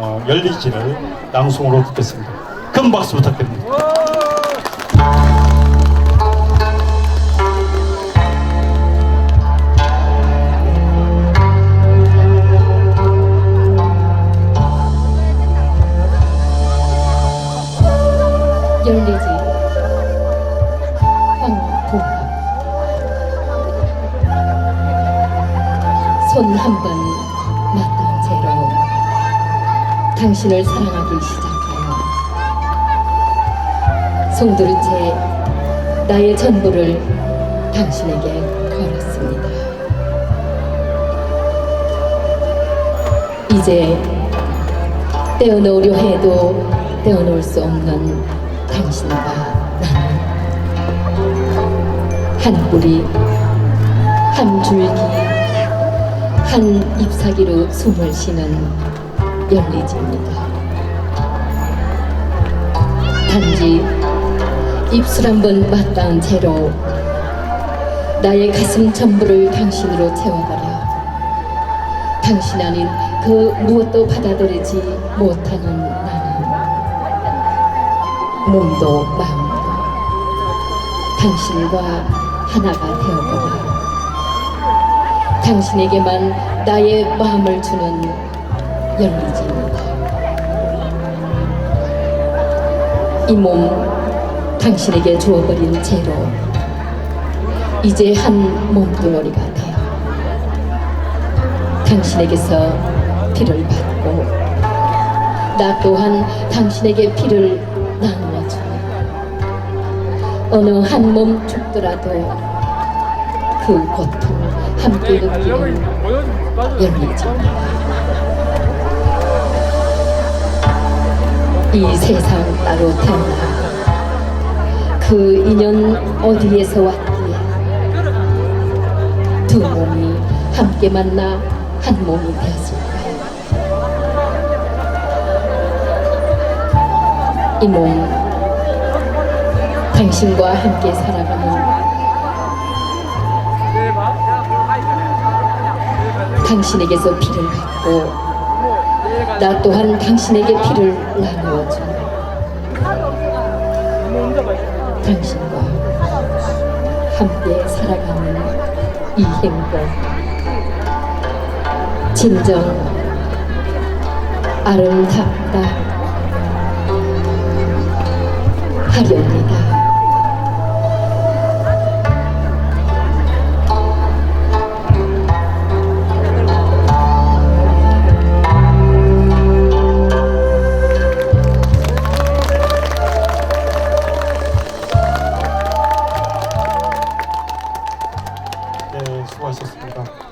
어, 열리지를 낭송으로 듣겠습니다. 큰 박수 부탁드립니다. 열리지 황보합 손한번 맞닿은 채로 당신을 사랑하기 시작하여 송두른 채 나의 전부를 당신에게 걸었습니다. 이제 떼어놓으려 해도 떼어놓을 수 없는 당신과 나는 한 뿌리, 한 줄기, 한 잎사귀로 숨을 쉬는 열리지입니다. 단지 입술 한 번 맞닿은 채로 나의 가슴 전부를 당신으로 채워버려 당신 아닌 그 무엇도 받아들이지 못하는 나는 몸도 마음도 당신과 하나가 되어버려 당신에게만 나의 마음을 주는 열리지입니다. 이 몸 당신에게 주어버린 채로 이제 한 몸뚱어리가 되어 당신에게서 피를 받고 나 또한 당신에게 피를 나누어 주네 어느 한 몸 죽더라도 그 고통 함께 느끼는 열리지입니다 이 세상 따로 태어나 그 인연 어디에서 왔기에 두 몸이 함께 만나 한 몸이 되었을까요? 이몸 당신과 함께 살아가는 당신에게서 피를 받고 나 또한 당신에게 피를 나누어준 당신과 함께 살아가는 이 행복 진정 아름답다. 하렵니다. 수고하셨습니다.